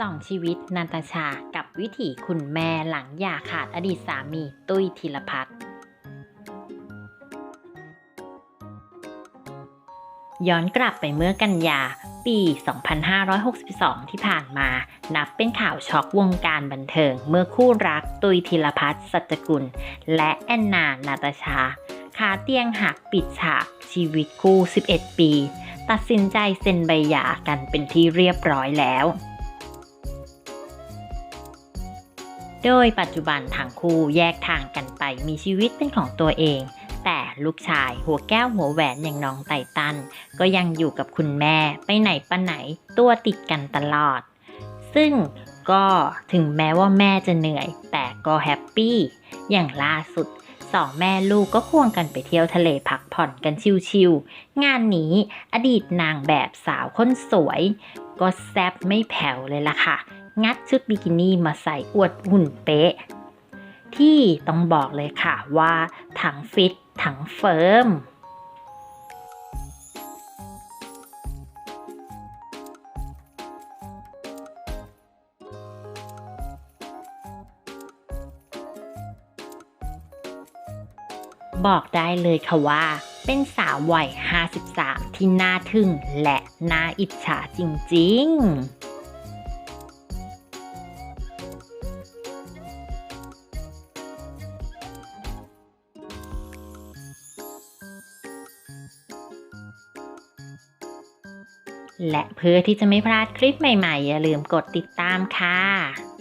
สองชีวิตนันตชากับวิถีคุณแม่หลังหย่าขาดอดีตสามีตุ้ยธีรพัฒน์ย้อนกลับไปเมื่อกันยา ปี 2562 ที่ผ่านมา นับเป็นข่าวช็อกวงการบันเทิง เมื่อคู่รักตุยธีรพัฒน์สัจกุล และแอนนา นาตาชาคาเตียงหักปิดฉากชีวิตคู่ 11 ปี ตัดสินใจเซ็นใบหย่ากันเป็นที่เรียบร้อยแล้ว โดยปัจจุบันทั้งคู่แยกทางกันไปมีชีวิตเป็นของตัวเอง แต่ลูกชายหัวแก้วหัวแหวนอย่างน้องไตตัน ก็ยังอยู่กับคุณแม่ไปไหนปะไหนตัวติดกันตลอด ซึ่งก็ถึงแม้ว่าแม่จะเหนื่อย แต่ก็แฮปปี้ อย่างล่าสุด สองแม่ลูกก็ควงกันไปเที่ยวทะเลพักผ่อนกันชิวๆ งานนี้อดีตนางแบบสาวคนสวย ก็แซบไม่แผ่วเลยล่ะค่ะ งัดชุดบิกินี่มาใส่อวดหุ่นเป๊ะ ที่ต้องบอกเลยค่ะว่าทั้งฟิตทั้งเฟิร์ม บอกได้เลยค่ะว่า เป็นสาววัย 53 ที่น่าทึ่งและน่าอิจฉาจริง ๆและเพื่อที่จะไม่พลาดคลิปใหม่ ๆ อย่าลืมกดติดตามค่ะ